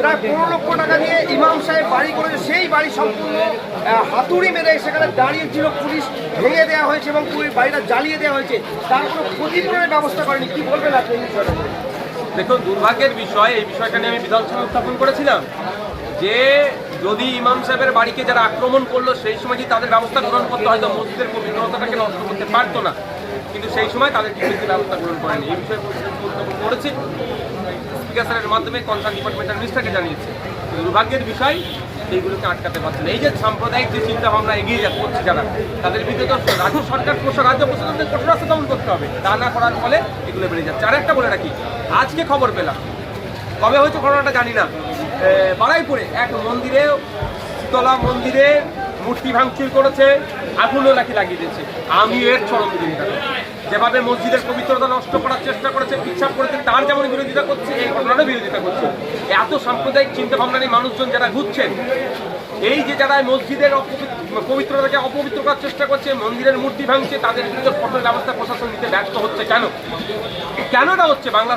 প্রায় পনেরো লক্ষ টাকা দিয়ে ইমাম সাহেব বাড়ি করেছে। সেই বাড়ি সম্পূর্ণ হাতুড়ি মেরে সেখানে দাঁড়িয়েছিল। পুলিশ ভেঙে দেওয়া হয়েছে এবং পুরো বাড়িটা জ্বালিয়ে দেওয়া হয়েছে। তার কোনো ক্ষতিপূরণের ব্যবস্থা করেনি। কি বলবেন আপনি দেখুন, দুর্ভাগ্যের বিষয়, এই বিষয়টা নিয়ে আমি বিধানসভা উত্থাপন করেছিলাম। যে যদি ইমাম সাহেবের বাড়িকে যারা আক্রমণ করল, সেই সময় যদি তাদের ব্যবস্থা গ্রহণ করতে হয়তো মসজিদের পবিত্রতাটাকে নষ্ট করতে পারতো না। কিন্তু সেই সময় তাদের কিছু ব্যবস্থা গ্রহণ করেনি। এই বিষয়ে করেছি। স্পিকার মাধ্যমে কনসার্ন ডিপার্টমেন্টাল মিনিস্টারকে জানিয়েছে। দুর্ভাগ্যের বিষয় এইগুলোকে আটকাতে পারছে না। এই যে সাম্প্রদায়িক যে চিন্তা ভাবনা এগিয়ে যা করছে যারা তাদের বিরুদ্ধে তো রাজ্য সরকার প্রশাসন রাজ্য প্রশাসনকে কঠোর রাস্তা দমন করতে হবে। তা না করার ফলে এগুলো বেড়ে যাচ্ছে। আর একটা বলে রাখি আজকে খবর পেলাম। কবে হয়েছে ঘটনাটা জানি না। এ, বারাইপুরে এক মন্দিরে শীতলা মন্দিরে মূর্তি ভাঙচুর করেছে আগুনও নাকি লাগিয়ে দিয়েছে। আমি এর চরম করি। যেভাবে মসজিদের পবিত্রতা নষ্ট করার চেষ্টা করেছে, পিছাপ করেছে, তার যেমন বিরোধিতা করছে, এই ঘটনারও বিরোধিতা করছে। এত সাম্প্রদায়িক চিন্তা ভাবনা নিয়ে মানুষজন যারা ঘুরছেন, এই যে যারা মসজিদের পবিত্রতাকে অপবিত্র করার চেষ্টা করছে, মন্দিরের মূর্তি ভাঙছে, তাদের বিরুদ্ধে কঠোর ব্যবস্থা প্রশাসন নিতে ব্যর্থ হচ্ছে কেন? কেনটা হচ্ছে বাংলা